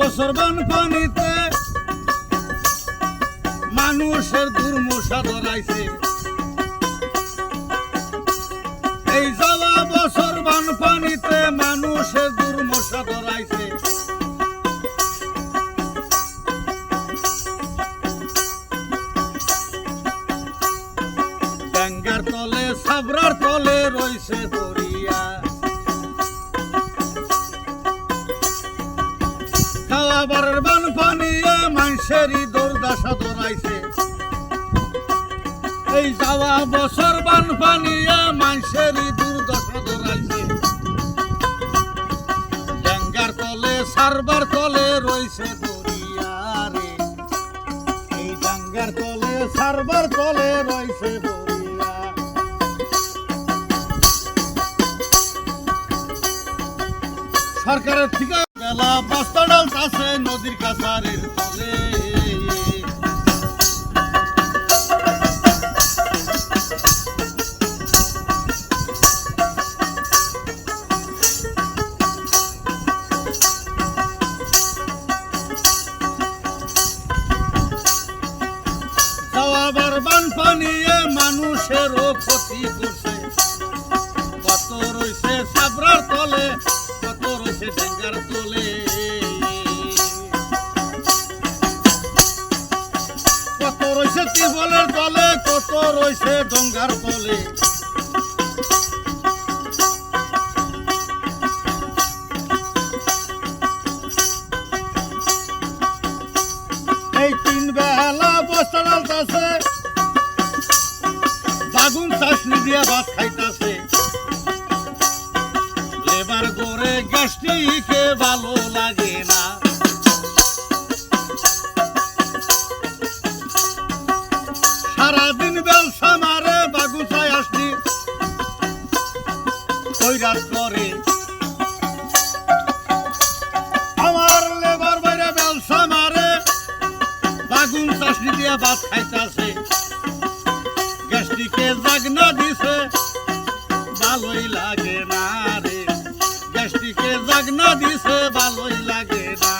বছর বান পানিতে। মানুষের দুর্মশা ধরাইছে। এই যাওয়া বছর বান পানিতে মানুষের দুর্মশা ধরাইছে। ডাঙ্গার তলে, সাবরার তলে রইছে খাওয়াবার বান পানিয়ে মানুষেরই দুর্দশা ধরাইছে। এই যাওয়া বছর বান পানিয়ে মানুষেরই দুর্দশা ধরাইছে। ডাঙ্গার তলে, সারবার তলে রইছে দরিয়া রে এই ডাঙ্গার তলে, সারবার তলে রইছে সরকারের থেকে বেলা বস্তা ডালতাছে নদীর কাছারের তলে। যাওয়াবার বান তোলে তলে। কত রয়েছে টিবলের তলে কত রয়েছে ডঙ্গার তলে। গ্যাস্ট্রিকে ভালো লাগে না? সারাদিন ব্যবসা মারে বাগুচায় আসনি কৈরাত করে আমার লেবার বাইরে ব্যবসা মারে, বাগুন চাষনি দিয়া ভাত খাইতাছে। গ্যাস্ট্রিকে জাগনা দিছে, ভালোই লাগে না। গ্যাস্ট্রিকে জাগনা দিছে ভালোই লাগে না।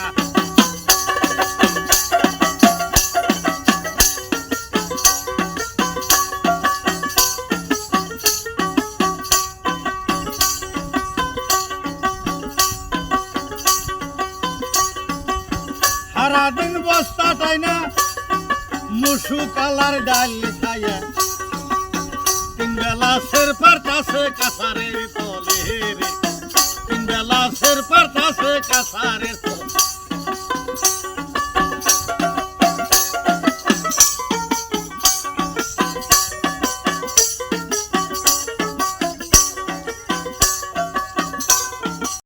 সারাদিন বস্তা তাই না মুসু কালার ডাল খাইয়া। তিন বেলা সের পারতাছে কাছারের তলে রে। বেলা সের পারতাছে কাছারের তলে